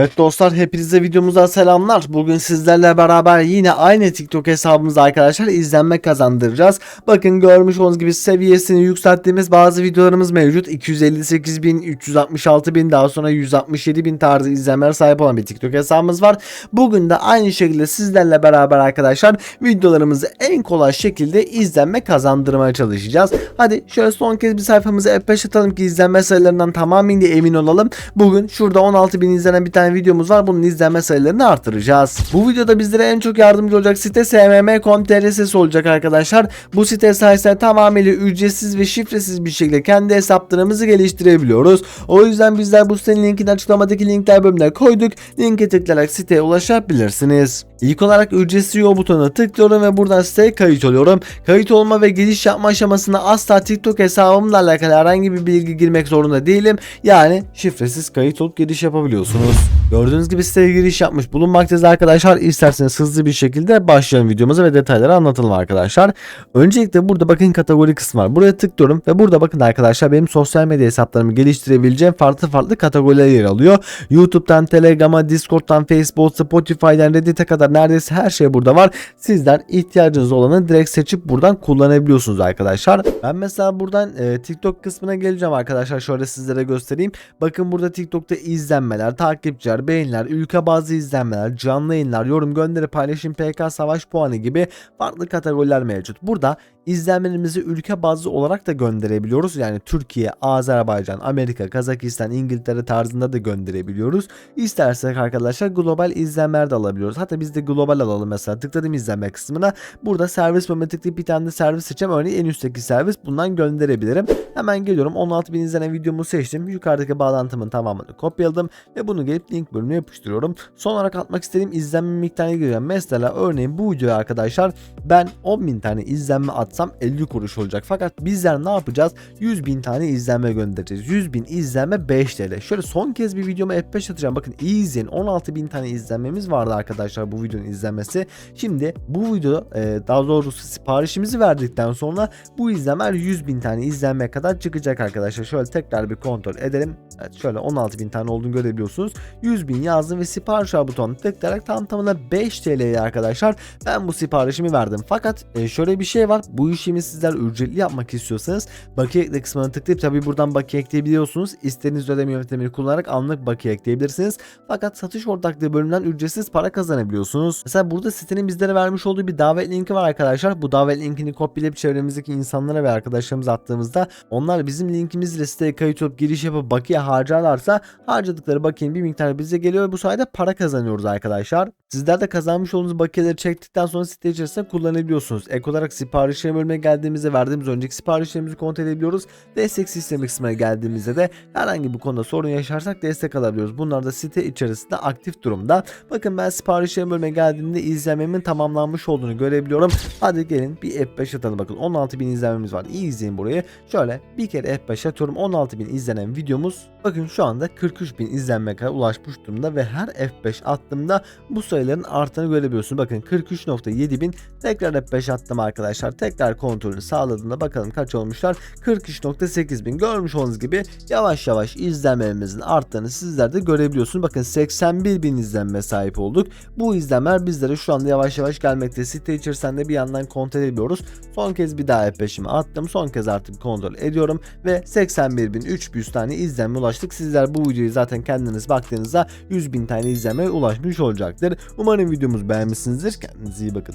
Evet dostlar hepinize videomuza selamlar. Bugün sizlerle beraber yine aynı TikTok hesabımızda arkadaşlar izlenme kazandıracağız. Bakın görmüş olduğunuz gibi seviyesini yükselttiğimiz bazı videolarımız mevcut. 258 bin, 366 bin daha sonra 167 bin tarzı izlenmelere sahip olan bir TikTok hesabımız var. Bugün de aynı şekilde sizlerle beraber arkadaşlar videolarımızı en kolay şekilde izlenme kazandırmaya çalışacağız. Hadi şöyle son kez bir sayfamızı F5 atalım ki izlenme sayılarından tamamıyla emin olalım. Bugün şurada 16 bin izlenen bir tane videomuz var. Bunun izlenme sayılarını artıracağız. Bu videoda bizlere en çok yardımcı olacak site smm.com.tr sitesi olacak arkadaşlar. Bu site sayesinde tamamıyla ücretsiz ve şifresiz bir şekilde kendi hesaplarımızı geliştirebiliyoruz. O yüzden bizler bu sitenin linkini açıklamadaki linkler bölümüne koyduk. Linke tıklayarak siteye ulaşabilirsiniz. İlk olarak ücretsiz üye butonuna tıklıyorum ve buradan siteye kayıt oluyorum. Kayıt olma ve giriş yapma aşamasında asla TikTok hesabımla alakalı herhangi bir bilgi girmek zorunda değilim. Yani şifresiz kayıt olup giriş yapabiliyorsunuz. Gördüğünüz gibi siteye giriş yapmış bulunmaktayız arkadaşlar. İsterseniz hızlı bir şekilde başlayalım videomuza ve detayları anlatalım arkadaşlar. Öncelikle burada bakın kategori kısmı var. Buraya tıklıyorum ve burada bakın arkadaşlar benim sosyal medya hesaplarımı geliştirebileceğim farklı farklı kategoriler yer alıyor. YouTube'dan, Telegram'a, Discord'dan, Facebook, Spotify'dan, Reddit'e kadar neredeyse her şey burada var. Sizler ihtiyacınız olanı direkt seçip buradan kullanabiliyorsunuz arkadaşlar. Ben mesela buradan e, TikTok kısmına geleceğim arkadaşlar. Şöyle sizlere göstereyim. Bakın burada TikTok'ta izlenmeler, takipçiler, beğeniler, ülke bazı izlenmeler, canlı yayınlar, yorum gönderi, paylaşım, PK, savaş puanı gibi farklı kategoriler mevcut. Burada izlenmelerimizi ülke bazlı olarak da gönderebiliyoruz. Yani Türkiye, Azerbaycan, Amerika, Kazakistan, İngiltere tarzında da gönderebiliyoruz. İstersek arkadaşlar global izlenmeler de alabiliyoruz. Hatta biz de global alalım mesela. Tıkladım izlenme kısmına. Burada servis bölümüne tıklayıp bir tane de servis seçeceğim. Örneğin en üstteki servis bundan gönderebilirim. Hemen geliyorum. 16.000 izlenen videomu seçtim. Yukarıdaki bağlantımın tamamını kopyaladım ve bunu gelip link bölümüne yapıştırıyorum. Son olarak atmak istediğim izlenme miktarına giriyorum. Mesela örneğin bu videoya arkadaşlar ben 10.000 tane izlenme atsam 50 kuruş olacak. Fakat bizler ne yapacağız? 100.000 tane izlenme göndereceğiz. 100.000 izlenme 5 TL. Şöyle son kez bir videoma F5 atacağım. Bakın iyi izleyin. 16.000 tane izlenmemiz vardı arkadaşlar bu videonun izlenmesi. Şimdi bu video e, daha doğrusu siparişimizi verdikten sonra bu izlenmeler 100.000 tane izlenmeye kadar çıkacak arkadaşlar. Şöyle tekrar bir kontrol edelim. Evet şöyle 16.000 tane olduğunu görebiliyorsunuz. 100.000 yazdım ve sipariş al butonuna tıklayarak tam tamına 5 TL'ye arkadaşlar ben bu siparişimi verdim. Fakat e, şöyle bir şey var. Bu işimi sizler ücretli yapmak istiyorsanız bakiye ekle kısmına tıklayıp tabi buradan bakiye ekleyebiliyorsunuz. İstediğiniz ödeme yöntemini kullanarak anlık bakiye ekleyebilirsiniz. Fakat satış ortaklığı bölümünden ücretsiz para kazanabiliyorsunuz. Mesela burada sitenin bizlere vermiş olduğu bir davet linki var arkadaşlar. Bu davet linkini kopyalayıp çevremizdeki insanlara ve arkadaşlarımıza attığımızda onlar bizim linkimizle siteye kayıt olup giriş yapıp bakiye harcarlarsa harcadıkları bakiyenin bir miktarı bize geliyor bu sayede para kazanıyoruz arkadaşlar. Sizler de kazanmış olduğunuz bakiyeleri çektikten sonra site içerisinde kullanabiliyorsunuz. Ek olarak siparişler bölümüne geldiğimizde verdiğimiz önceki siparişlerimizi kontrol edebiliyoruz. Destek sistemi kısmına geldiğimizde de herhangi bir konuda sorun yaşarsak destek alabiliyoruz. Bunlar da site içerisinde aktif durumda. Bakın ben siparişler bölümüne geldiğimde izlenmemin tamamlanmış olduğunu görebiliyorum. Hadi gelin bir F5 atalım bakın 16.000 izlenmemiz var. İyi izleyin burayı. Şöyle bir kere F5 atıyorum 16.000 izlenen videomuz. Bakın şu anda 43.000 izlenmeye kadar ulaşmış durumda ve her F5 attığımda bu sayıların arttığını görebiliyorsunuz. Bakın 43.7 bin tekrar F5 attım arkadaşlar. Tekrar kontrolünü sağladığında bakalım kaç olmuşlar. 43.8 bin görmüş olduğunuz gibi yavaş yavaş izlenmemizin arttığını sizler de görebiliyorsunuz. Bakın 81 bin izlenme sahip olduk. Bu izlenmeler bizlere şu anda yavaş yavaş gelmekte. Site içerisinde bir yandan kontrol ediyoruz. Son kez bir daha F5'imi attım. Son kez artık kontrol ediyorum ve 81 bin 300 tane izlenme ulaştık. Sizler bu videoyu zaten kendiniz baktığınızda 100 bin tane izlenmeye ulaşmış olacaktır. Umarım videomuzu beğenmişsinizdir. Kendinize iyi bakın.